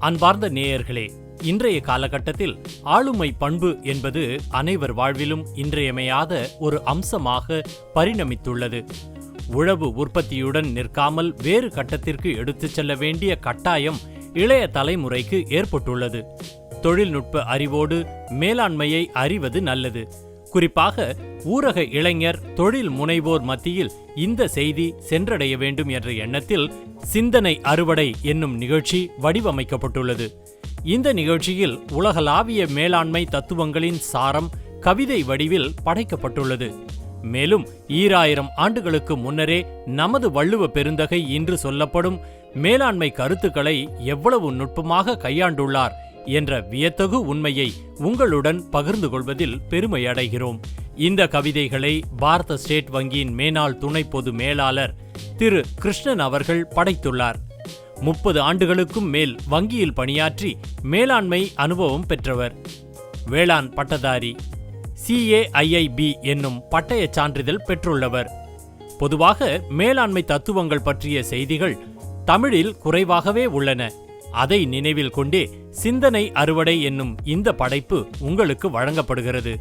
அன்பார்ந்த நேயர்களே இன்றைய காலகட்டத்தில் ஆளுமை பண்பு என்பது அனைவர் வாழ்விலும் இன்றியமையாத ஒரு அம்சமாக பரிணமித்துள்ளது. உழவு உற்பத்தியுடன் நிற்காமல் வேறு கட்டத்திற்கு எடுத்துச் செல்ல வேண்டிய கட்டாயம் இளைய தலைமுறைக்கு ஏற்பட்டுள்ளது. தொழில்நுட்ப அறிவோடு மேலாண்மையை அறிவது நல்லது. குறிப்பாக ஊரக இளைஞர் தொழில் முனைவோர் மத்தியில் இந்த செய்தி சென்றடைய வேண்டும் என்ற எண்ணத்தில் சிந்தனை அறுவடை என்னும் நிகழ்ச்சி வடிவமைக்கப்பட்டுள்ளது. இந்த நிகழ்ச்சியில் உலகளாவிய மேலாண்மை தத்துவங்களின் சாரம் கவிதை வடிவில் படைக்கப்பட்டுள்ளது. மேலும் ஈராயிரம் ஆண்டுகளுக்கு முன்னரே நமது வள்ளுவ பெருந்தகை இன்று சொல்லப்படும் மேலாண்மை கருத்துக்களை எவ்வளவு நுட்பமாக கையாண்டுள்ளார் என்ற வியத்தகு உண்மையை உங்களுடன் பகிர்ந்து கொள்வதில் பெருமை அடைகிறோம். இந்த கவிதைகளை பாரத ஸ்டேட் வங்கியின் மேனாள் துணை பொது மேலாளர் திரு கிருஷ்ணன் அவர்கள் படைத்துள்ளார். முப்பது ஆண்டுகளுக்கும் மேல் வங்கியில் பணியாற்றி மேலாண்மை அனுபவம் பெற்றவர். வேளாண் பட்டதாரி சிஏஐஐபி என்னும் பட்டயச் சான்றிதழ் பெற்றுள்ளவர். பொதுவாக மேலாண்மை தத்துவங்கள் பற்றிய செய்திகள் தமிழில் குறைவாகவே உள்ளன. அதை நினைவில் கொண்டே சிந்தனை அறுவடை என்னும் இந்த படைப்பு உங்களுக்கு வழங்கப்படுகிறது.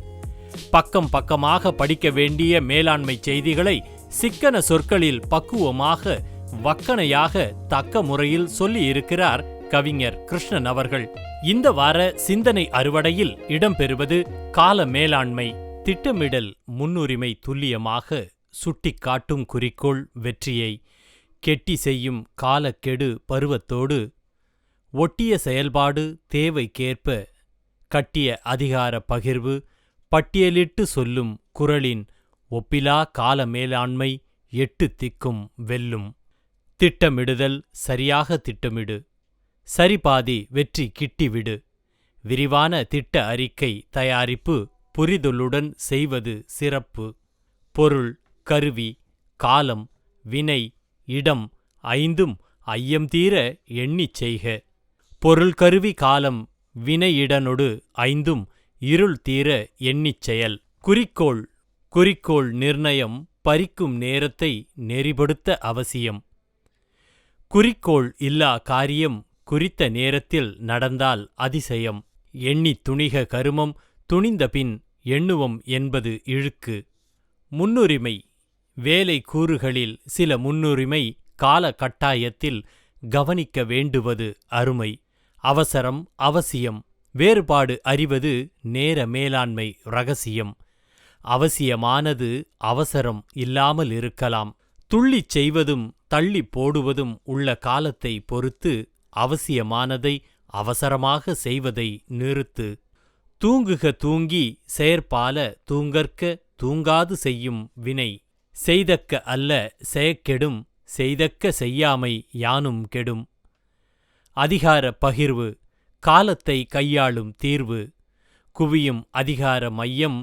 பக்கம் பக்கமாக படிக்க வேண்டிய மேலாண்மை செய்திகளை சிக்கன சொற்களில் பக்குவமாக வக்கனையாக தக்க முறையில் சொல்லி இருக்கிறார் கவிஞர் கிருஷ்ணன் அவர்கள். இந்த வார சிந்தனை அறுவடையில் இடம்பெறுவது கால மேலாண்மை திட்டமிடல் முன்னுரிமை துல்லியமாக சுட்டிக்காட்டும் குறிக்கோள் வெற்றியை. கெட்டி செய்யும் காலக்கெடு பருவத்தோடு ஒட்டிய செயல்பாடு தேவைக்கேற்ப. கட்டிய அதிகார பகிர்வு பட்டியலிட்டு சொல்லும் குரலின் ஒப்பிலா கால மேலாண்மை எட்டு திக்கும் வெல்லும். திட்டமிடுதல் சரியாக திட்டமிடு. சரிபாதி வெற்றி கிட்டிவிடு. விரிவான திட்ட அறிக்கை தயாரிப்பு புரிதலுடன் செய்வது சிறப்பு. பொருள் கருவி காலம் வினை இடம் ஐந்தும் ஐயம் தீர எண்ணிச் செய்க. பொருள் கருவி காலம் வினையிடனொடு ஐந்தும் இருள் தீர எண்ணிச் செயல். குறிக்கோள் குறிக்கோள் நிர்ணயம் பறிக்கும் நேரத்தை நெறிப்படுத்த அவசியம். குறிக்கோள் இல்லா காரியம் குறித்த நேரத்தில் நடந்தால் அதிசயம். எண்ணித் துணிக கருமம் துணிந்தபின் எண்ணுவம் என்பது இழுக்கு. முன்னுரிமை வேலை கூறுகளில் சில முன்னுரிமை கால கட்டாயத்தில் கவனிக்க வேண்டுவது அருமை. அவசரம் அவசியம். வேறுபாடு அறிவது நேர மேலாண்மை ரகசியம். அவசியமானது அவசரம் இல்லாமல் இருக்கலாம். துள்ளிச் செய்வதும் தள்ளி போடுவதும் உள்ள காலத்தை பொறுத்து அவசியமானதை அவசரமாக செய்வதை நிறுத்து. தூங்குக தூங்கி செயற்பால தூங்கற்க தூங்காது செய்யும் வினை. செய்தக்க அல்ல செயக்கெடும் செய்தக்க செய்யாமை யானும் கெடும். அதிகார பகிர்வு காலத்தை கையாளும் தீர்வு. குவியும் அதிகார மையம்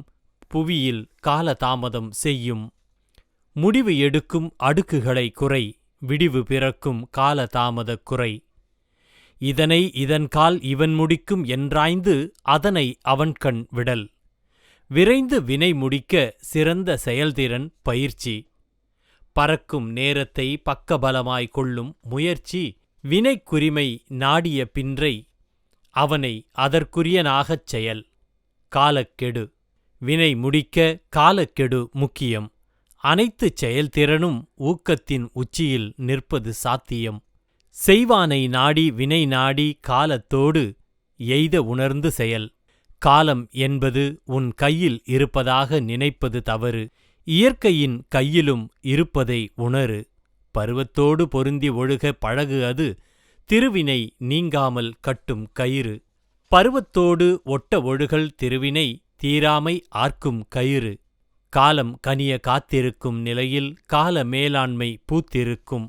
புவியில் காலதாமதம் செய்யும். முடிவு எடுக்கும் அடுக்குகளை குறை விடிவு பிறக்கும் காலதாமதக் குறை. இதனை இதன்கால் இவன் முடிக்கும் என்றாய்ந்து அதனை அவன்கண் விடல். விரைந்து வினை முடிக்க சிறந்த செயல்திறன் பயிற்சி. பறக்கும் நேரத்தை பக்கபலமாய் கொள்ளும் முயற்சி வினைக்குரிமை நாடிய பின்றை அவனை அதற்குரியனாகச் செயல். காலக்கெடு. வினை முடிக்க காலக்கெடு முக்கியம். அனைத்து செயல்திறனும் ஊக்கத்தின் உச்சியில் நிற்பது சாத்தியம். செய்வானை நாடி வினை நாடி காலத்தோடு எய்த உணர்ந்து செயல். காலம் என்பது உன் கையில் இருப்பதாக நினைப்பது தவறு. இயற்கையின் கையிலும் இருப்பதை உணரு. பருவத்தோடு பொருந்தி ஒழுக பழகு அது. திருவினை நீங்காமல் கட்டும் கயிறு. பருவத்தோடு ஒட்ட ஒழுகல் திருவினை தீராமை ஆர்க்கும் கயிறு. காலம் கனிய காத்திருக்கும் நிலையில் கால மேலாண்மை பூத்திருக்கும்.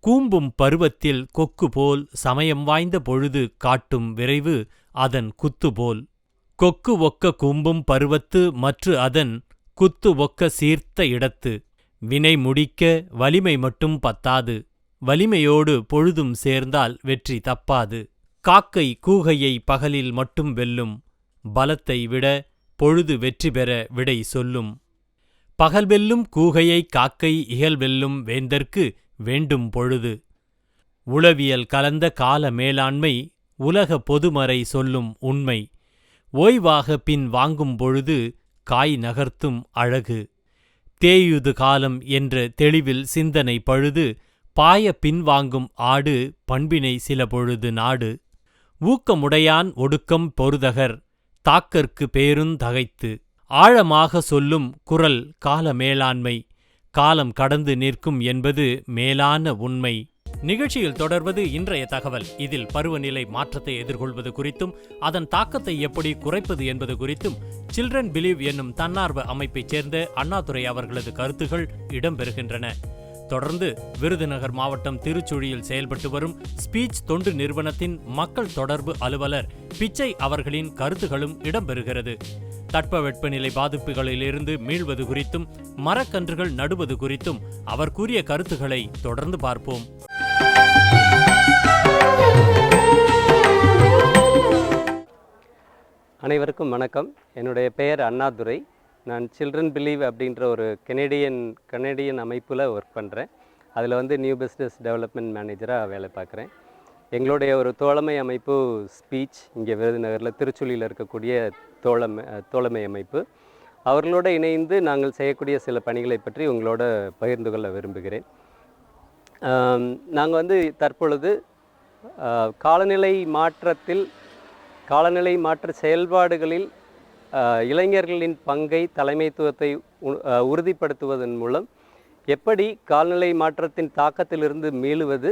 கூம்பும் பருவத்தில் கொக்கு போல் சமயம் வாய்ந்த பொழுது காட்டும் விரைவு அதன் குத்து போல். கொக்கு ஒக்க கூம்பும் பருவத்து மற்று அதன் குத்து ஒக்க சீர்த்த இடத்து. வினை முடிக்க வலிமை மட்டும் பத்தாது. வலிமையோடு பொழுதும் சேர்ந்தால் வெற்றி தப்பாது. காக்கை கூகையை பகலில் மட்டும் வெல்லும். பலத்தை விட பொழுது வெற்றி பெற விடை சொல்லும். பகல் வெல்லும் கூகையை காக்கை இகழ் வெல்லும் வேந்தற்கு வேண்டும் பொழுது. உளவியல் கலந்த கால மேலாண்மை உலக பொதுமறை சொல்லும் உண்மை. ஓய்வாக பின் வாங்கும் பொழுது காய் நகர்த்தும் அழகு. தேயுது காலம் என்ற தெளிவில் சிந்தனை பழுது பாய பின்வாங்கும் ஆடு பண்பினை சில பொழுது நாடு. ஊக்கமுடையான் ஒடுக்கம் பொருதகர் தாக்கற்கு பேருந் தகைத்து. ஆழமாக சொல்லும் குரல் கால மேலாண்மை காலம் கடந்து நிற்கும் என்பது மேலான உண்மை. நிகழ்ச்சியில் தொடர்வது இன்றைய தகவல். இதில் பருவநிலை மாற்றத்தை எதிர்கொள்வது குறித்தும் அதன் தாக்கத்தை எப்படி குறைப்பது என்பது குறித்தும் சில்ட்ரன் பிலீவ் என்னும் தன்னார்வ அமைப்பைச் சேர்ந்த அண்ணாதுரை அவர்களது கருத்துகள் இடம்பெறுகின்றன. தொடர்ந்து விருதுநகர் மாவட்டம் திருச்சுழியில் செயல்பட்டு வரும் ஸ்பீச் தொண்டு நிறுவனத்தின் மக்கள் தொடர்பு அலுவலர் பிச்சை அவர்களின் கருத்துகளும் இடம்பெறுகிறது. தட்பவெப்பநிலை பாதிப்புகளிலிருந்து மீள்வது குறித்தும் மரக்கன்றுகள் நடுவது குறித்தும் அவர் கூறிய கருத்துக்களை தொடர்ந்து பார்ப்போம். அனைவருக்கும் வணக்கம். என்னுடைய பெயர் அண்ணாதுரை. நான் சில்ட்ரன் பிலீவ் அப்படின்ற ஒரு கெனடியன் கனேடியன் அமைப்பில் ஒர்க் பண்ணுறேன் அதில் வந்து நியூ பிஸ்னஸ் டெவலப்மெண்ட் மேனேஜராக வேலை பார்க்குறேன். எங்களுடைய ஒரு தோழமை அமைப்பு ஸ்பீச் இங்கே விருதுநகரில் திருச்சுழியில் இருக்கக்கூடிய தோழமை தோழமை அமைப்பு. அவர்களோடு இணைந்து நாங்கள் செய்யக்கூடிய சில பணிகளை பற்றி உங்களோட பகிர்ந்து கொள்ள விரும்புகிறேன். நாங்கள் வந்து தற்பொழுது காலநிலை மாற்றத்தில் காலநிலை மாற்ற செயல்பாடுகளில் இளைஞர்களின் பங்கை தலைமைத்துவத்தை உ- உறுதிப்படுத்துவதன் மூலம் எப்படி காலநிலை மாற்றத்தின் தாக்கத்திலிருந்து மீளுவது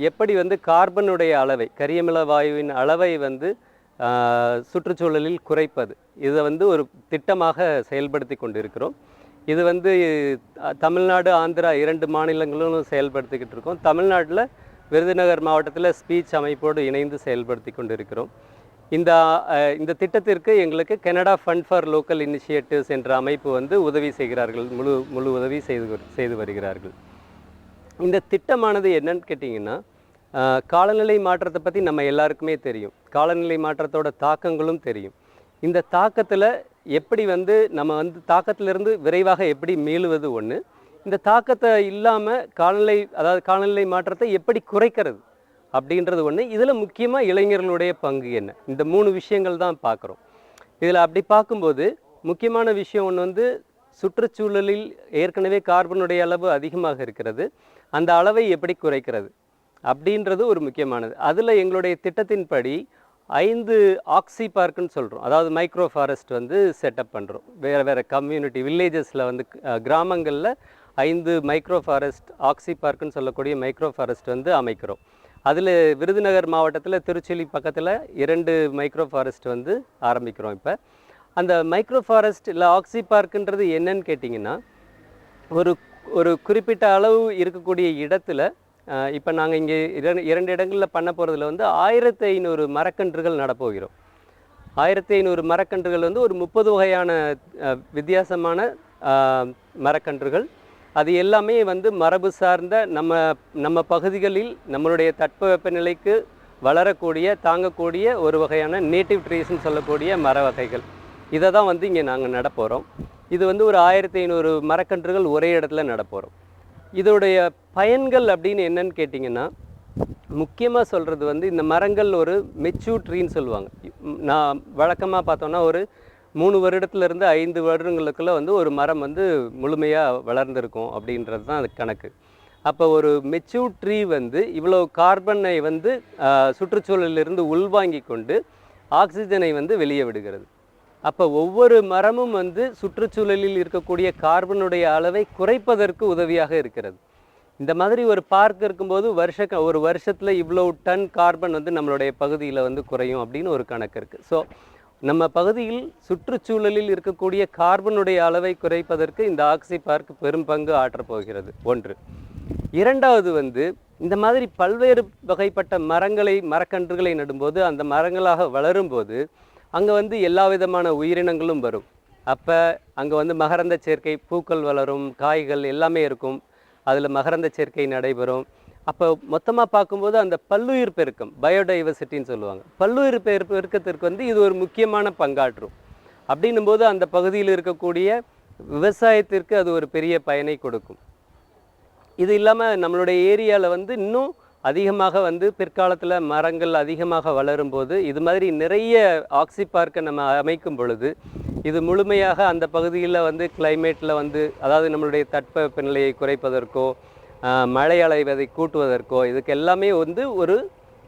எப்படி வந்து கார்பனுடைய அளவை கரியமில வாயுவின் அளவை வந்து சுற்றுச்சூழலில் குறைப்பது இதை வந்து ஒரு திட்டமாக செயல்படுத்தி கொண்டிருக்கிறோம். இது வந்து தமிழ்நாடு ஆந்திரா இரண்டு மாநிலங்களும் செயல்படுத்திக்கிட்டு இருக்கோம். தமிழ்நாட்டில் விருதுநகர் மாவட்டத்தில் ஸ்பீச் அமைப்போடு இணைந்து செயல்படுத்தி கொண்டிருக்கிறோம். இந்த இந்த திட்டத்திற்கு எங்களுக்கு Canada fund for local initiatives என்ற அமைப்பு வந்து உதவி செய்கிறார்கள். முழு முழு உதவி செய்து செய்து வருகிறார்கள். இந்த திட்டமானது என்னன்னு கேட்டிங்கன்னா காலநிலை மாற்றத்தை பற்றி நம்ம எல்லாருக்குமே தெரியும். காலநிலை மாற்றத்தோட தாக்கங்களும் தெரியும். இந்த தாக்கத்தில் எப்படி வந்து நம்ம வந்து தாக்கத்திலிருந்து விரைவாக எப்படி மீளுவது ஒன்று இந்த தாக்கத்தை இல்லாமல் காலநிலை அதாவது காலநிலை மாற்றத்தை எப்படி குறைக்கிறது அப்படின்றது ஒன்று இதில் முக்கியமாக இளைஞர்களுடைய பங்கு என்ன? இந்த மூணு விஷயங்கள் தான் பார்க்குறோம். இதில் அப்படி பார்க்கும்போது முக்கியமான விஷயம் ஒன்று வந்து சுற்றுச்சூழலில் ஏற்கனவே கார்பனுடைய அளவு அதிகமாக இருக்கிறது அந்த அளவை எப்படி குறைக்கிறது அப்படின்றது ஒரு முக்கியமானது. அதில் எங்களுடைய திட்டத்தின்படி ஐந்து ஆக்சி பார்க்குன்னு சொல்கிறோம் அதாவது மைக்ரோ ஃபாரஸ்ட் வந்து செட்டப் பண்ணுறோம் வேறு வேறு கம்யூனிட்டி வில்லேஜஸில் வந்து கிராமங்களில் ஐந்து மைக்ரோ ஃபாரஸ்ட் ஆக்சி பார்க்குன்னு சொல்லக்கூடிய மைக்ரோ ஃபாரஸ்ட் வந்து அமைக்கிறோம். அதில் விருதுநகர் மாவட்டத்தில் திருச்செலி பக்கத்தில் இரண்டு மைக்ரோ ஃபாரஸ்ட் வந்து ஆரம்பிக்கிறோம் இப்போ. அந்த மைக்ரோ ஃபாரஸ்ட் இல்லை ஆக்சி பார்க்குன்றது என்னன்னு கேட்டிங்கன்னா ஒரு ஒரு குறிப்பிட்ட அளவு இருக்கக்கூடிய இடத்துல இப்போ நாங்கள் இங்கே இரண்டு இரண்டு இடங்களில் பண்ண போகிறதுல வந்து ஆயிரத்தி ஐநூறு மரக்கன்றுகள் நடப்போகிறோம் ஆயிரத்தி ஐநூறு மரக்கன்றுகள் வந்து ஒரு முப்பது வகையான வித்தியாசமான மரக்கன்றுகள். அது எல்லாமே வந்து மரபு சார்ந்த நம்ம நம்ம பகுதிகளில் நம்மளுடைய தட்பவெப்பநிலைக்கு வளரக்கூடிய தாங்கக்கூடிய ஒரு வகையான நேட்டிவ் ட்ரீஸ்னு சொல்லக்கூடிய மர வகைகள். இதை தான் வந்து இங்கே நாங்கள் நடப்போகிறோம் இது வந்து ஒரு ஆயிரத்தி ஐநூறு மரக்கன்றுகள் ஒரே இடத்துல நடப்போகிறோம் இதோடைய பயன்கள் அப்படின்னு என்னன்னு கேட்டிங்கன்னா முக்கியமாக சொல்கிறது வந்து இந்த மரங்கள் ஒரு மெச்சூர் ட்ரீன்னு சொல்லுவாங்க. நான் வழக்கமாக பார்த்தோன்னா ஒரு மூணு வருடத்துலேருந்து ஐந்து வருடங்களுக்குள்ளே வந்து ஒரு மரம் வந்து முழுமையாக வளர்ந்துருக்கும் அப்படின்றது தான் அது கணக்கு. அப்போ ஒரு மெச்சூர் ட்ரீ வந்து இவ்வளோ கார்பனை வந்து ஆஹ், சுற்றுச்சூழலிலிருந்து உள்வாங்கி கொண்டு ஆக்சிஜனை வந்து வெளியே விடுகிறது. அப்போ ஒவ்வொரு மரமும் வந்து சுற்றுச்சூழலில் இருக்கக்கூடிய கார்பனுடைய அளவை குறைப்பதற்கு உதவியாக இருக்கிறது. இந்த மாதிரி ஒரு பார்க் இருக்கும்போது வருஷ ஒரு வருஷத்தில் இவ்வளோ டன் கார்பன் வந்து நம்மளுடைய பகுதியில் வந்து குறையும் அப்படின்னு ஒரு கணக்கு இருக்குது ஸோ நம்ம பகுதியில் சுற்றுச்சூழலில் இருக்கக்கூடிய கார்பனுடைய அளவை குறைப்பதற்கு இந்த ஆக்சி பார்க் பெரும் பங்கு ஆற்றப் போகிறது. ஒன்று. இரண்டாவது வந்து இந்த மாதிரி பல்வேறு வகைப்பட்ட மரங்களை மரக்கன்றுகளை நடும்போது அந்த மரங்களாக வளரும்போது அங்கே வந்து எல்லா விதமான உயிரினங்களும் வரும். அப்போ அங்கே வந்து மகரந்த சேர்க்கை பூக்கள் வளரும் காய்கள் எல்லாமே இருக்கும். அதில் மகரந்த சேர்க்கை நடைபெறும். அப்போ மொத்தமாக பார்க்கும்போது அந்த பல்லுயிர் பெருக்கம் பயோடைவர்சிட்டின்னு சொல்லுவாங்க. பல்லுயிர் பெரு பெருக்கத்திற்கு வந்து இது ஒரு முக்கியமான பங்காற்றும். அப்படின்னும் போது அந்த பகுதியில் இருக்கக்கூடிய விவசாயத்திற்கு அது ஒரு பெரிய பயனை கொடுக்கும். இது இல்லாமல் நம்மளுடைய ஏரியாவில் வந்து இன்னும் அதிகமாக வந்து பிற்காலத்தில் மரங்கள் அதிகமாக வளரும்போது இது மாதிரி நிறைய ஆக்சி பார்க்கை நம்ம அமைக்கும் பொழுது இது முழுமையாக அந்த பகுதியில் வந்து கிளைமேட்டில் வந்து அதாவது நம்மளுடைய தட்பவெப்பநிலையை குறைப்பதற்கோ மழை அலைவதை கூட்டுவதற்கோ இதுக்கு எல்லாமே வந்து ஒரு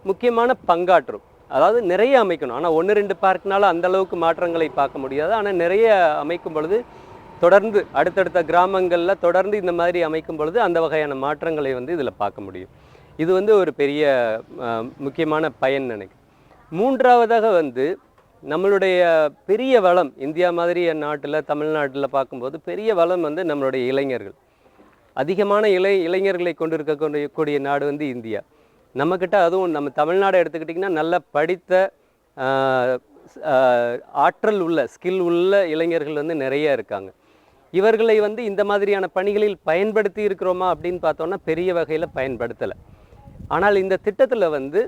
முக்கியமான பங்காற்றும். அதாவது நிறைய அமைக்கணும். ஆனால் ஒன்று ரெண்டு பார்க்னால அந்தளவுக்கு மாற்றங்களை பார்க்க முடியாது. ஆனால் நிறைய அமைக்கும் பொழுது தொடர்ந்து அடுத்தடுத்த கிராமங்களில் தொடர்ந்து இந்த மாதிரி அமைக்கும் பொழுது அந்த வகையான மாற்றங்களை வந்து இதில் பார்க்க முடியும். இது வந்து ஒரு பெரிய முக்கியமான பயன் நினைக்கிறேன். மூன்றாவதாக வந்து நம்மளுடைய பெரிய வளம் இந்தியா மாதிரி நாட்டில் தமிழ்நாட்டில் பார்க்கும்போது பெரிய வளம் வந்து நம்மளுடைய இளைஞர்கள். அதிகமான இளை இளைஞர்களை கொண்டிருக்கக்கூடிய கூடிய நாடு வந்து இந்தியா. நம்மக்கிட்ட அதுவும் நம்ம தமிழ்நாடை எடுத்துக்கிட்டிங்கன்னா நல்ல படித்த ஆற்றல் உள்ள ஸ்கில் உள்ள இளைஞர்கள் வந்து நிறைய இருக்காங்க. இவர்களை வந்து இந்த மாதிரியான பணிகளில் பயன்படுத்தி இருக்கிறோமா அப்படின்னு பார்த்தோன்னா பெரிய வகையில் பயன்படுத்தலை. ஆனால் இந்த திட்டத்தில் வந்து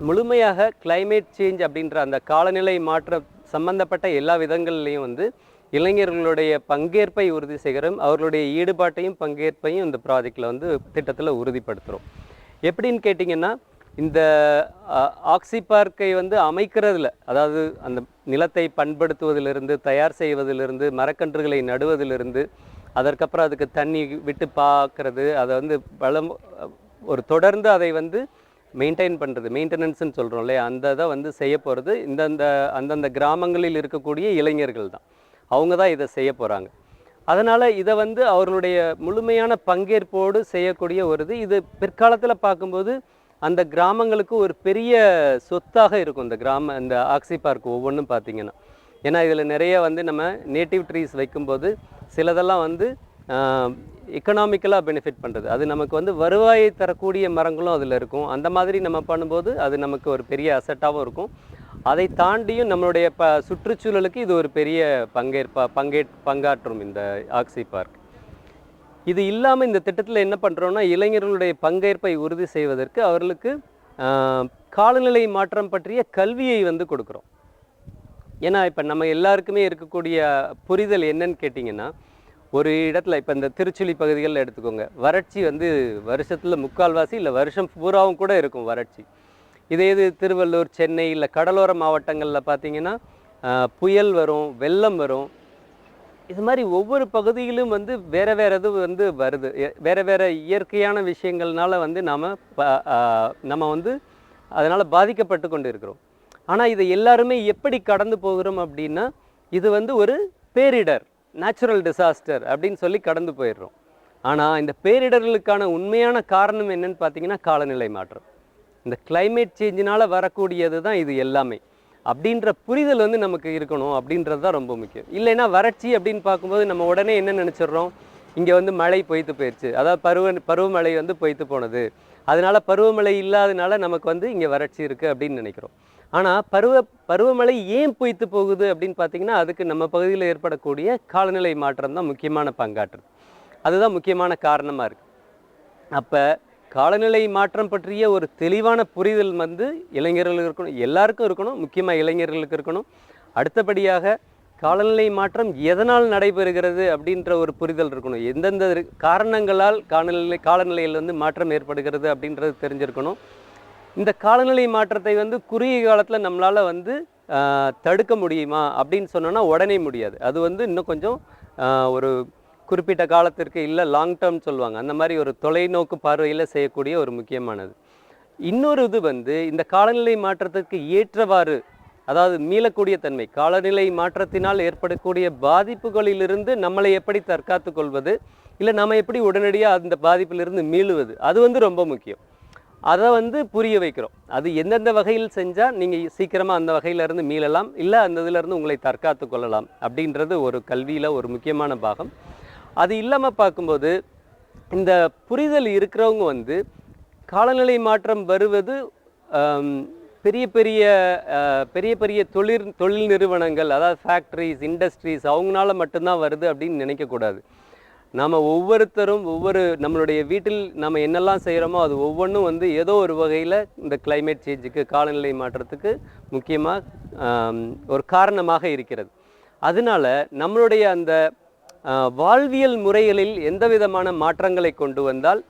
முழுமையாக கிளைமேட் சேஞ்ச் அப்படின்ற அந்த காலநிலை மாற்றம் சம்பந்தப்பட்ட எல்லா விதங்கள்லையும் வந்து இளைஞர்களுடைய பங்கேற்பை உறுதி செய்கிறோம் அவர்களுடைய ஈடுபாட்டையும் பங்கேற்பையும் இந்த ப்ராஜெக்டில் வந்து திட்டத்தில் உறுதிப்படுத்துகிறோம் எப்படின்னு கேட்டிங்கன்னா இந்த ஆக்சி பார்க்கை வந்து அமைக்கிறதுல அதாவது அந்த நிலத்தை பண்படுத்துவதிலிருந்து தயார் செய்வதிலிருந்து மரக்கன்றுகளை நடுவதிலிருந்து அதற்கப்புறம் அதுக்கு தண்ணி விட்டு பார்க்கறது அதை வந்து வளம் ஒரு தொடர்ந்து அதை வந்து மெயின்டைன் பண்ணுறது மெயின்டெனன்ஸ்னு சொல்கிறோம் இல்லையா? அந்த இதை வந்து செய்ய போகிறது இந்தந்த அந்தந்த கிராமங்களில் இருக்கக்கூடிய இளைஞர்கள் தான். அவங்க தான் இதை செய்ய போகிறாங்க அதனால் இதை வந்து அவர்களுடைய முழுமையான பங்கேற்போடு செய்யக்கூடிய ஒரு இது இது பிற்காலத்தில் பார்க்கும்போது அந்த கிராமங்களுக்கு ஒரு பெரிய சொத்தாக இருக்கும். இந்த கிராம இந்த ஆக்சி பார்க் ஒவ்வொன்றும் பார்த்திங்கன்னா. ஏன்னா இதில் நிறைய வந்து நம்ம நேட்டிவ் ட்ரீஸ் வைக்கும்போது சிலதெல்லாம் வந்து எக்கனாமிக்கலாக பெனிஃபிட் பண்ணுறது அது நமக்கு வந்து வருவாயை தரக்கூடிய மரங்களும் அதில் இருக்கும். அந்த மாதிரி நம்ம பண்ணும்போது அது நமக்கு ஒரு பெரிய அசட்டாகவும் இருக்கும். அதை தாண்டியும் நம்மளுடைய ப சுற்றுச்சூழலுக்கு இது ஒரு பெரிய பங்கேற்பா பங்கே பங்காற்றும் இந்த ஆக்சி பார்க் இது இல்லாமல் இந்த திட்டத்தில் என்ன பண்ணுறோம்னா இளைஞர்களுடைய பங்கேற்பை உறுதி செய்வதற்கு அவர்களுக்கு காலநிலை மாற்றம் பற்றிய கல்வியை வந்து கொடுக்குறோம். ஏன்னா இப்போ நம்ம எல்லாருக்குமே இருக்கக்கூடிய புரிதல் என்னன்னு கேட்டிங்கன்னா ஒரு இடத்துல இப்போ இந்த திருச்சுழி பகுதிகளில் எடுத்துக்கோங்க. வறட்சி வந்து வருஷத்தில் முக்கால்வாசி இல்லை வருஷம் பூராவும் கூட இருக்கும் வறட்சி. இதே இது திருவள்ளூர் சென்னை இல்லை கடலோர மாவட்டங்களில் பார்த்தீங்கன்னா புயல் வரும் வெள்ளம் வரும். இது மாதிரி ஒவ்வொரு பகுதியிலும் வந்து வேறு வேறு இது வந்து வருது. வேறு வேறு இயற்கையான விஷயங்கள்னால வந்து நாம் ப நம்ம வந்து அதனால் பாதிக்கப்பட்டு கொண்டு இருக்கிறோம். ஆனால் இதை எல்லாருமே எப்படி கடந்து போகிறோம் அப்படின்னா இது வந்து ஒரு பேரிடர். நேச்சுரல் டிசாஸ்டர் அப்படின்னு சொல்லி கடந்து போயிடுறோம். ஆனால் இந்த பேரிடர்களுக்கான உண்மையான காரணம் என்னன்னு பார்த்தீங்கன்னா காலநிலை மாற்றம். இந்த கிளைமேட் சேஞ்சினால் வரக்கூடியது தான் இது எல்லாமே. அப்படின்ற புரிதல் வந்து நமக்கு இருக்கணும் அப்படின்றது தான் ரொம்ப முக்கியம். இல்லைன்னா வறட்சி அப்படின்னு பார்க்கும்போது நம்ம உடனே என்ன நினச்சிடுறோம்? இங்கே வந்து மழை பொய்த்து போயிடுச்சு அதாவது பருவ பருவமழை வந்து பொய்த்து போனது. அதனால் பருவமழை இல்லாதனால நமக்கு வந்து இங்கே வறட்சி இருக்குது அப்படின்னு நினைக்கிறோம். ஆனால் பருவ பருவமழை ஏன் பொய்த்து போகுது அப்படின்னு பார்த்தீங்கன்னா அதுக்கு நம்ம பகுதியில் ஏற்படக்கூடிய காலநிலை மாற்றம் தான் முக்கியமான பங்காற்றுது. அதுதான் முக்கியமான காரணமாக இருக்குது அப்போ காலநிலை மாற்றம் பற்றிய ஒரு தெளிவான புரிதல் வந்து இளைஞர்களுக்கு இருக்கணும் எல்லாருக்கும் இருக்கணும் முக்கியமாக இளைஞர்களுக்கு இருக்கணும். அடுத்தபடியாக காலநிலை மாற்றம் எதனால் நடைபெறுகிறது அப்படின்ற ஒரு புரிதல் இருக்கணும். எந்தெந்த காரணங்களால் காலநிலை காலநிலையில் வந்து மாற்றம் ஏற்படுகிறது அப்படின்றது தெரிஞ்சிருக்கணும். இந்த காலநிலை மாற்றத்தை வந்து குறுகிய காலத்தில் நம்மளால் வந்து தடுக்க முடியுமா அப்படின்னு சொன்னோன்னா உடனே முடியாது. அது வந்து இன்னும் கொஞ்சம் ஒரு குறிப்பிட்ட காலத்திற்கு இல்லை லாங் டேர்ம் சொல்லுவாங்க. அந்த மாதிரி ஒரு தொலைநோக்கு பார்வையில் செய்யக்கூடிய ஒரு முக்கியமானது. இன்னொரு இது வந்து இந்த காலநிலை மாற்றத்திற்கு ஏற்றவாறு அதாவது மீளக்கூடிய தன்மை காலநிலை மாற்றத்தினால் ஏற்படக்கூடிய பாதிப்புகளிலிருந்து நம்மளை எப்படி தற்காத்து கொள்வது இல்லை நம்ம எப்படி உடனடியாக அந்த பாதிப்பிலிருந்து மீளுவது அது வந்து ரொம்ப முக்கியம். அதை வந்து புரிய வைக்கிறோம். அது எந்தெந்த வகையில் செஞ்சால் நீங்கள் சீக்கிரமாக அந்த வகையிலேருந்து மீளலாம் இல்லை அந்த இதிலேருந்து உங்களை தற்காத்து கொள்ளலாம் அப்படின்றது ஒரு கல்வியில் ஒரு முக்கியமான பாகம். அது இல்லாமல் பார்க்கும்போது இந்த புரிதல் இருக்கிறவங்க வந்து காலநிலை மாற்றம் வருவது பெரிய பெரிய பெரிய பெரிய தொழில் தொழில் நிறுவனங்கள் அதாவது ஃபேக்ட்ரிஸ் இண்டஸ்ட்ரீஸ் அவங்களால மட்டும்தான் வருது அப்படின்னு நினைக்கக்கூடாது நாம் ஒவ்வொருத்தரும் ஒவ்வொரு நம்மளுடைய வீட்டில் நம்ம என்னெல்லாம் செய்கிறோமோ அது ஒவ்வொன்றும் வந்து ஏதோ ஒரு வகையில் இந்த கிளைமேட் சேஞ்சுக்கு காலநிலை மாற்றத்துக்கு முக்கியமாக ஒரு காரணமாக இருக்கிறது. அதனால நம்மளுடைய அந்த வாழ்வியல் முறைகளில் எந்த விதமான மாற்றங்களை கொண்டு வந்தால்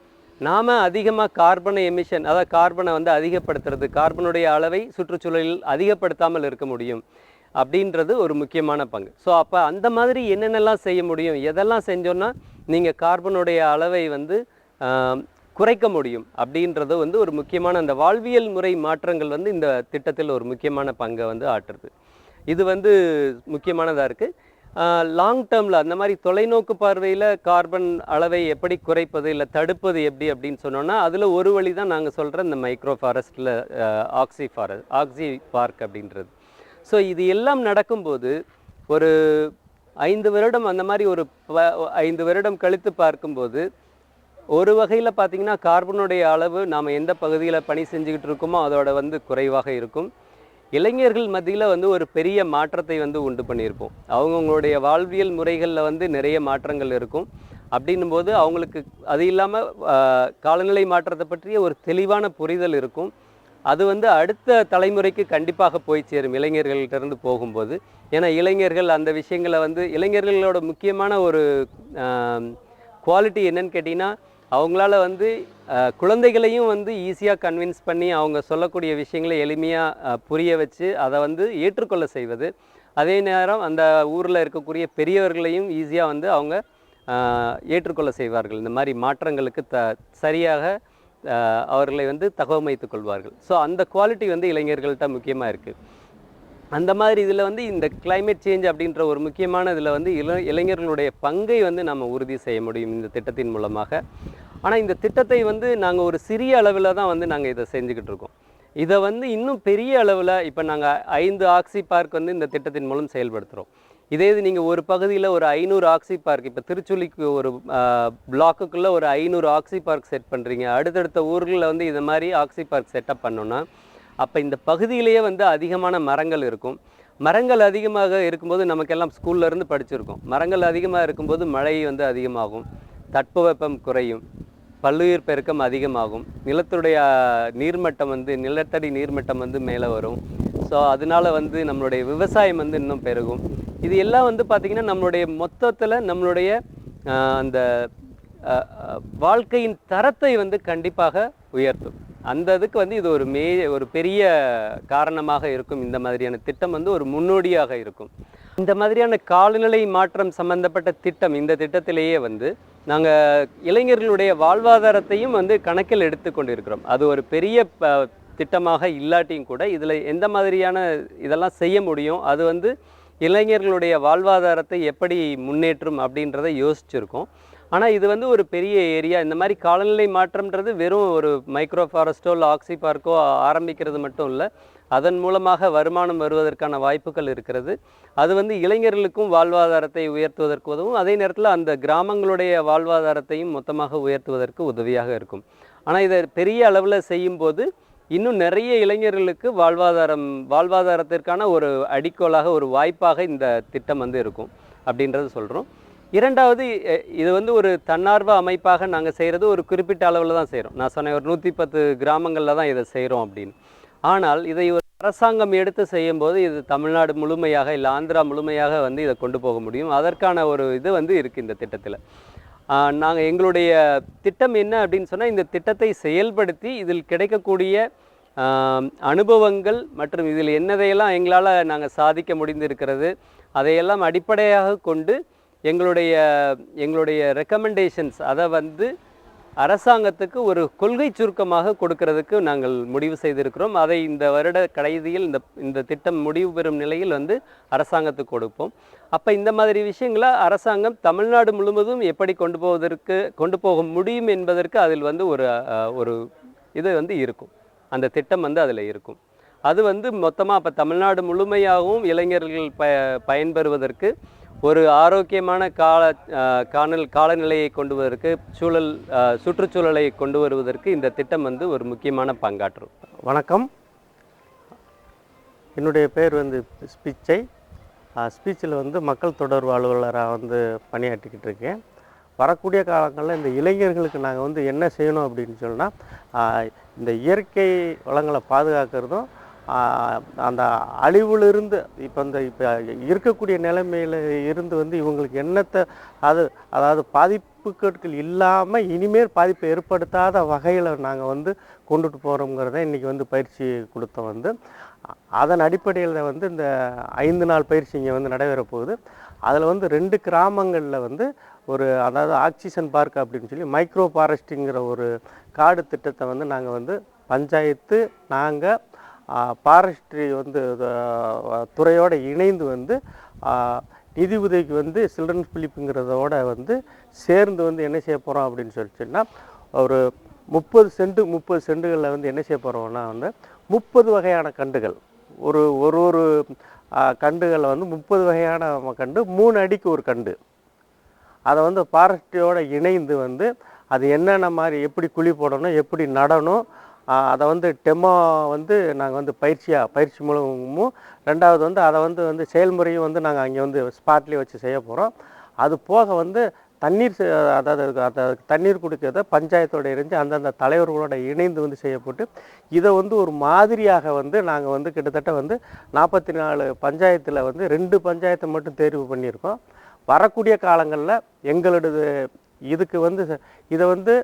நாம் அதிகமாக கார்பனை எமிஷன் அதாவது கார்பனை வந்து அதிகப்படுத்துறது கார்பனுடைய அளவை சுற்றுச்சூழலில் அதிகப்படுத்தாமல் இருக்க முடியும். அப்படின்றது ஒரு முக்கியமான பங்கு. ஸோ அப்போ அந்த மாதிரி என்னென்னலாம் செய்ய முடியும்? எதெல்லாம் செஞ்சோன்னா நீங்கள் கார்பனுடைய அளவை வந்து குறைக்க முடியும். அப்படின்றது வந்து ஒரு முக்கியமான அந்த வாழ்வியல் முறை மாற்றங்கள் வந்து இந்த திட்டத்தில் ஒரு முக்கியமான பங்கை வந்து ஆற்றுது. இது வந்து முக்கியமானதாக இருக்குது லாங் டேர்மில் அந்த மாதிரி தொலைநோக்கு பார்வையில் கார்பன் அளவை எப்படி குறைப்பது இல்லை தடுப்பது எப்படி அப்படின்னு சொன்னோன்னா அதில் ஒரு வழி தான் நாங்கள் சொல்கிற இந்த மைக்ரோ ஃபாரஸ்ட்டில் ஆக்சி ஃபாரஸ்ட் ஆக்சி பார்க் அப்படின்றது. ஸோ இது எல்லாம் நடக்கும்போது ஒரு ஐந்து வருடம் அந்த மாதிரி ஒரு ப- ஐந்து வருடம் கழித்து பார்க்கும்போது ஒரு வகையில் பார்த்திங்கன்னா கார்பனுடைய அளவு நாம் எந்த பகுதியில் பணி செஞ்சுக்கிட்டு இருக்கோமோ அதோட வந்து குறைவாக இருக்கும். இளைஞர்கள் மத்தியில் வந்து ஒரு பெரிய மாற்றத்தை வந்து உண்டு பண்ணியிருப்போம். அவங்கவுங்களுடைய வாழ்வியல் முறைகளில் வந்து நிறைய மாற்றங்கள் இருக்கும். அப்படின்னும் போது அவங்களுக்கு அது இல்லாமல் காலநிலை மாற்றத்தை பற்றிய ஒரு தெளிவான புரிதல் இருக்கும். அது வந்து அடுத்த தலைமுறைக்கு கண்டிப்பாக போய் சேரும் இளைஞர்கள்ட்ட இருந்து போகும்போது. ஏன்னா இளைஞர்கள் அந்த விஷயங்களை வந்து இளைஞர்களோட முக்கியமான ஒரு குவாலிட்டி என்னன்னு கேட்டிங்கன்னா அவங்களால வந்து குழந்தைகளையும் வந்து ஈஸியாக கன்வின்ஸ் பண்ணி அவங்க சொல்லக்கூடிய விஷயங்களை எளிமையாக புரிய வச்சு அதை வந்து ஏற்றுக்கொள்ள செய்வது. அதே நேரம் அந்த ஊரில் இருக்கக்கூடிய பெரியவர்களையும் ஈஸியாக வந்து அவங்க ஏற்றுக்கொள்ள செய்வார்கள். இந்த மாதிரி மாற்றங்களுக்கு த சரியாக அவர்களை வந்து தகவமைத்து கொள்வார்கள். ஸோ அந்த குவாலிட்டி வந்து இளைஞர்கள்ட்ட முக்கியமாக இருக்குது அந்த மாதிரி இதில் வந்து இந்த கிளைமேட் சேஞ்ச் அப்படின்ற ஒரு முக்கியமான இதில் வந்து இள இளைஞர்களுடைய பங்கை வந்து நம்ம உறுதி செய்ய முடியும் இந்த திட்டத்தின் மூலமாக. ஆனால் இந்த திட்டத்தை வந்து நாங்கள் ஒரு சிறிய அளவில் தான் வந்து நாங்கள் இதை செஞ்சுக்கிட்டு இருக்கோம். இதை வந்து இன்னும் பெரிய அளவில் இப்போ நாங்கள் ஐந்து ஆக்சி பார்க் வந்து இந்த திட்டத்தின் மூலம் செயல்படுத்துகிறோம் இதே இது நீங்கள் ஒரு பகுதியில் ஒரு ஐநூறு ஆக்சி பார்க் இப்போ திருச்சுழிக்கு ஒரு பிளாக்குக்குள்ளே ஒரு ஐநூறு ஆக்சி பார்க் செட் பண்ணுறீங்க அடுத்தடுத்த ஊர்களில் வந்து இது மாதிரி ஆக்சி பார்க் செட்டப் பண்ணோன்னா அப்போ இந்த பகுதியிலேயே வந்து அதிகமான மரங்கள் இருக்கும். மரங்கள் அதிகமாக இருக்கும்போது நமக்கெல்லாம் ஸ்கூல்ல இருந்து படிச்சிருக்கோம். மரங்கள் அதிகமாக இருக்கும்போது மழை வந்து அதிகமாகும். தட்பவெப்பம் குறையும். பல்லுயிர் பெருக்கம் அதிகமாகும். நிலத்துடைய நீர்மட்டம் வந்து நிலத்தடி நீர்மட்டம் வந்து மேலே வரும். ஸோ அதனால வந்து நம்மளுடைய விவசாயம் வந்து இன்னும் பெருகும். இது எல்லாம் வந்து பார்த்திங்கன்னா நம்மளுடைய மொத்தத்தில் நம்மளுடைய அந்த வாழ்க்கையின் தரத்தை வந்து கண்டிப்பாக உயர்த்தும். அந்த இதுக்கு வந்து இது ஒரு மே ஒரு பெரிய காரணமாக இருக்கும். இந்த மாதிரியான திட்டம் வந்து ஒரு முன்னோடியாக இருக்கும். இந்த மாதிரியான காலநிலை மாற்றம் சம்பந்தப்பட்ட திட்டம் இந்த திட்டத்திலேயே வந்து நாங்கள் இளைஞர்களுடைய வாழ்வாதாரத்தையும் வந்து கணக்கில் எடுத்துக்கொண்டு இருக்கிறோம் அது ஒரு பெரிய ப- திட்டமாக இல்லாட்டியும் கூட இதில் எந்த மாதிரியான இதெல்லாம் செய்ய முடியும்? அது வந்து இளைஞர்களுடைய வாழ்வாதாரத்தை எப்படி முன்னேற்றும் அப்படின்றத யோசிச்சுருக்கோம். ஆனால் இது வந்து ஒரு பெரிய ஏரியா. இந்த மாதிரி காலநிலை மாற்றம்ன்றது வெறும் ஒரு மைக்ரோ ஃபாரஸ்ட்டோ இல்லை ஆக்சி பார்க்கோ ஆரம்பிக்கிறது மட்டும் இல்லை. அதன் மூலமாக வருமானம் வருவதற்கான வாய்ப்புகள் இருக்கிறது. அது வந்து இளைஞர்களுக்கும் வாழ்வாதாரத்தை உயர்த்துவதற்கு உதவும். அதே நேரத்தில் அந்த கிராமங்களுடைய வாழ்வாதாரத்தையும் மொத்தமாக உயர்த்துவதற்கு உதவியாக இருக்கும். ஆனால் இதை பெரிய அளவில் செய்யும்போது இன்னும் நிறைய இளைஞர்களுக்கு வாழ்வாதாரம் வாழ்வாதாரத்திற்கான ஒரு அடிக்கோலாக ஒரு வாய்ப்பாக இந்த திட்டம் வந்து இருக்கும் அப்படின்றது சொல்கிறோம் இரண்டாவது இது வந்து ஒரு தன்னார்வ அமைப்பாக நாங்கள் செய்கிறது ஒரு குறிப்பிட்ட அளவில் தான் செய்கிறோம் நான் சொன்னேன் ஒரு நூற்றி பத்து கிராமங்களில் தான் இதை செய்கிறோம் அப்படின்னு. ஆனால் இதை ஒரு அரசாங்கம் எடுத்து செய்யும்போது இது தமிழ்நாடு முழுமையாக இல்லை ஆந்திரா முழுமையாக வந்து இதை கொண்டு போக முடியும். அதற்கான ஒரு இது வந்து இருக்குது இந்த திட்டத்தில். நாங்கள் எங்களுடைய திட்டம் என்ன அப்படின்னு சொன்னால் இந்த திட்டத்தை செயல்படுத்தி இதில் கிடைக்கக்கூடிய அனுபவங்கள் மற்றும் இதில் என்னதையெல்லாம் எங்களால் நாங்கள் சாதிக்க முடிந்திருக்கிறது அதையெல்லாம் அடிப்படையாக கொண்டு எங்களுடைய எங்களுடைய ரெக்கமெண்டேஷன்ஸ் அதை வந்து அரசாங்கத்துக்கு ஒரு கொள்கை சுருக்கமாக கொடுக்கறதுக்கு நாங்கள் முடிவு செய்திருக்கிறோம். அதை இந்த வருட கடைசியில் இந்த இந்த திட்டம் முடிவு பெறும் நிலையில் வந்து அரசாங்கத்துக்கு கொடுப்போம். அப்போ இந்த மாதிரி விஷயங்களை அரசாங்கம் தமிழ்நாடு முழுவதும் எப்படி கொண்டு போவதற்கு கொண்டு போக முடியும் என்பதற்கு அதில் வந்து ஒரு ஒரு இது வந்து இருக்கும். அந்த திட்டம் வந்து அதில் இருக்கும். அது வந்து மொத்தமாக அப்போ தமிழ்நாடு முழுமையாகவும் இளைஞர்கள் ப பயன்பெறுவதற்கு ஒரு ஆரோக்கியமான கால காணல் காலநிலையை கொண்டு வருவதற்கு சூழல் சுற்றுச்சூழலை கொண்டு வருவதற்கு இந்த திட்டம் வந்து ஒரு முக்கியமான பங்காற்றும் வணக்கம். என்னுடைய பேர் வந்து ஸ்பீச்சை. ஸ்பீச்சில் வந்து மக்கள் தொடர்பு அலுவலராக வந்து பணியாற்றிக்கிட்டு இருக்கேன். வரக்கூடிய காலங்களில் இந்த இளைஞர்களுக்கு நாங்கள் வந்து என்ன செய்யணும் அப்படின்னு சொன்னால் இந்த இயற்கை வளங்களை பாதுகாக்கிறதும் அந்த அழிவிலிருந்து இப்போ இந்த இப்போ இருக்கக்கூடிய நிலைமையில் இருந்து வந்து இவங்களுக்கு என்னத்தை அது அதாவது பாதிப்புகள் இல்லாமல் இனிமேல் பாதிப்பை ஏற்படுத்தாத வகையில் நாங்கள் வந்து கொண்டுட்டு போகிறோங்கிறத இன்றைக்கி வந்து பயிற்சி கொடுத்தோம் வந்து. அதன் அடிப்படையில் வந்து இந்த ஐந்து நாள் பயிற்சி இங்கே வந்து நடைபெற போகுது. அதில் வந்து ரெண்டு கிராமங்களில் வந்து ஒரு அதாவது ஆக்சிஜன் பார்க் அப்படின்னு சொல்லி மைக்ரோ ஃபாரஸ்ட்டுங்கிற ஒரு காடு திட்டத்தை வந்து நாங்கள் வந்து பஞ்சாயத்து நாங்கள் ஃபாரஸ்ட்ரி வந்து துறையோடு இணைந்து வந்து நிதி உதவிக்கு வந்து சில்ட்ரன்ஸ் பிலிப்புங்கிறதோட வந்து சேர்ந்து வந்து என்ன செய்ய போகிறோம் அப்படின்னு சொல்லிச்சுன்னா ஒரு முப்பது சென்ட் முப்பது சென்ட்டுகளில் வந்து என்ன செய்ய போகிறோம்னா வந்து முப்பது வகையான கண்டுகள் ஒரு ஒரு ஒரு கண்டுகளில் வந்து முப்பது வகையான கண்டு மூணு அடிக்கு ஒரு கண்டு அதை வந்து ஃபாரஸ்ட்ரியோடு இணைந்து வந்து அது என்னென்ன மாதிரி எப்படி குழி போடணும் எப்படி நடணும் அதை வந்து டெமோ வந்து நாங்கள் வந்து பயிற்சியாக பயிற்சி மூலமும் ரெண்டாவது வந்து அதை வந்து வந்து செயல்முறையும் வந்து நாங்கள் அங்கே வந்து ஸ்பாட்லேயே வச்சு செய்ய போகிறோம் அது போக வந்து தண்ணீர் அதாவது அதை தண்ணீர் குடிக்கிறத பஞ்சாயத்தோட இருந்து அந்தந்த தலைவர்களோட இணைந்து வந்து செய்யப்பட்டு இதை வந்து ஒரு மாதிரியாக வந்து நாங்கள் வந்து கிட்டத்தட்ட வந்து நாற்பத்தி நாலு பஞ்சாயத்தில் வந்து ரெண்டு பஞ்சாயத்தை மட்டும் தேர்வு பண்ணியிருக்கோம். வரக்கூடிய காலங்களில் எங்களோடது இதுக்கு வந்து இதை வந்து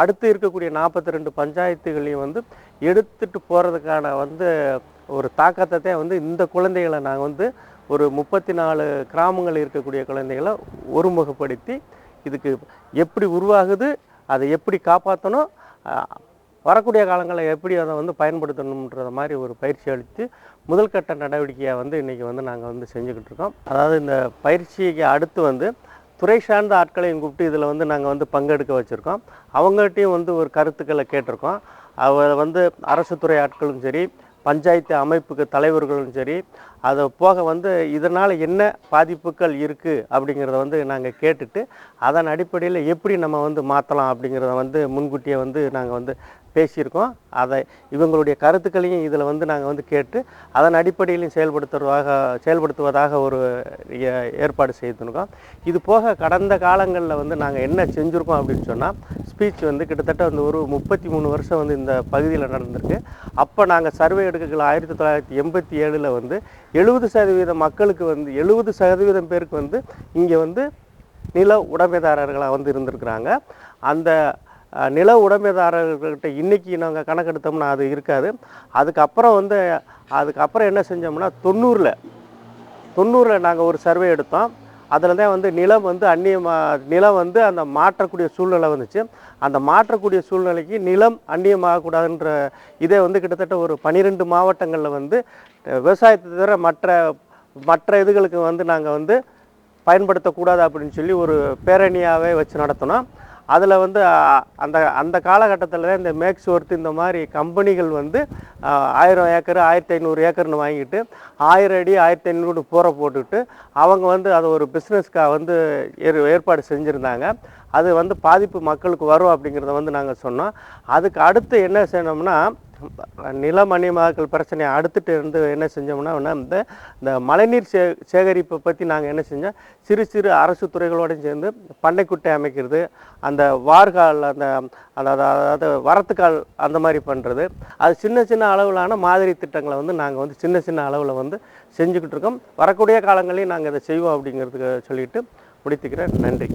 அடுத்து இருக்கக்கூடிய நாற்பத்தி ரெண்டு பஞ்சாயத்துகளையும் வந்து எடுத்துட்டு போகிறதுக்கான வந்து ஒரு தாக்கத்தை வந்து இந்த குழந்தைகளை நாங்கள் வந்து ஒரு முப்பத்தி நாலு கிராமங்கள் இருக்கக்கூடிய குழந்தைகளை ஒருமுகப்படுத்தி இதுக்கு எப்படி உருவாகுது அதை எப்படி காப்பாற்றணும் வரக்கூடிய காலங்களில் எப்படி அதை வந்து பயன்படுத்தணுன்ற மாதிரி ஒரு பயிற்சி அளித்து முதல்கட்ட நடவடிக்கையை வந்து இன்றைக்கி வந்து நாங்கள் வந்து செஞ்சுக்கிட்டு இருக்கோம். அதாவது இந்த பயிற்சிக்கு அடுத்து வந்து துறை சார்ந்த ஆட்களையும் கூப்பிட்டு இதில் வந்து நாங்கள் வந்து பங்கெடுக்க வச்சுருக்கோம். அவங்ககிட்டையும் வந்து ஒரு கருத்துக்களை கேட்டிருக்கோம். அவ வந்து அரசு துறை ஆட்களும் சரி பஞ்சாயத்து அமைப்புக்கு தலைவர்களும் சரி அதை போக வந்து இதனால் என்ன பாதிப்புகள் இருக்குது அப்படிங்கிறத வந்து நாங்கள் கேட்டுட்டு அதன் அடிப்படையில் எப்படி நம்ம வந்து மாற்றலாம் அப்படிங்கிறத வந்து முன்கூட்டியே வந்து நாங்கள் வந்து பேசியிருக்கோம். அதை இவங்களுடைய கருத்துக்களையும் இதில் வந்து நாங்கள் வந்து கேட்டு அதன் அடிப்படையிலையும் செயல்படுத்துவதாக செயல்படுத்துவதாக ஒரு ஏ- ஏற்பாடு செய்திருக்கோம். இது போக கடந்த காலங்களில் வந்து நாங்கள் என்ன செஞ்சுருக்கோம் அப்படின்னு சொன்னால் ஸ்பீச் வந்து கிட்டத்தட்ட வந்து ஒரு முப்பத்தி மூணு வருஷம் வந்து இந்த பகுதியில் நடந்திருக்கு. அப்போ நாங்கள் சர்வே எடுக்கல ஆயிரத்தி தொள்ளாயிரத்தி எண்பத்தி ஏழில் வந்து எழுபது சதவீத மக்களுக்கு வந்து எழுபது சதவீதம் பேருக்கு வந்து இங்கே வந்து நில உடைமைதாரர்களாக வந்து இருந்திருக்கிறாங்க. அந்த நில உடைமைதாரர்கள்கிட்ட இன்றைக்கி நாங்கள் கணக்கெடுத்தோம்னா அது இருக்காது. அதுக்கப்புறம் வந்து அதுக்கப்புறம் என்ன செஞ்சோம்னா தொண்ணூறில் தொண்ணூறில் நாங்கள் ஒரு சர்வே எடுத்தோம். அதில் தான் வந்து நிலம் வந்து அந்நிய நிலம் வந்து அந்த மாற்றக்கூடிய சூழ்நிலை வந்துச்சு. அந்த மாற்றக்கூடிய சூழ்நிலைக்கு நிலம் அந்நியமாகக்கூடாதுன்ற இதே வந்து கிட்டத்தட்ட ஒரு பன்னிரெண்டு மாவட்டங்களில் வந்து விவசாயத்தை தவிர மற்ற மற்ற இதுகளுக்கு வந்து நாங்கள் வந்து பயன்படுத்தக்கூடாது அப்படின்னு சொல்லி ஒரு பேரணியாகவே வச்சு நடத்தினோம். அதில் வந்து அந்த அந்த காலகட்டத்தில் தான் இந்த மேக்ஸ் ஒர்த் இந்த மாதிரி கம்பெனிகள் வந்து ஆயிரம் ஏக்கர் ஆயிரத்தி ஐநூறு ஏக்கர்னு வாங்கிட்டு ஆயிரம் அடி ஆயிரத்தி ஐநூறு போரை போட்டுக்கிட்டு அவங்க வந்து அதை ஒரு பிஸ்னஸ்க்காக வந்து ஏற் ஏற்பாடு செஞ்சுருந்தாங்க. அது வந்து பாதிப்பு மக்களுக்கு வரும் அப்படிங்கிறத வந்து நாங்கள் சொன்னோம். அதுக்கு அடுத்து என்ன செய்யணும்னா நிலமணிமக்கள் பிரச்சனையை அடுத்துட்டு இருந்து என்ன செஞ்சோம்னா இந்த இந்த மழைநீர் சே சேகரிப்பை பற்றி நாங்கள் என்ன செஞ்சோம்? சிறு சிறு அரசு துறைகளோடையும் சேர்ந்து பண்ணைக்குட்டை அமைக்கிறது அந்த வார்கால் அந்த அதாவது அதாவது வரத்துக்கால் அந்த மாதிரி பண்ணுறது அது சின்ன சின்ன அளவிலான மாதிரி திட்டங்களை வந்து நாங்கள் வந்து சின்ன சின்ன அளவில் வந்து செஞ்சுக்கிட்டு இருக்கோம். வரக்கூடிய காலங்களையும் நாங்கள் இதை செய்வோம் அப்படிங்கிறதுக்கு சொல்லிட்டு முடித்துக்கிறேன். நன்றி.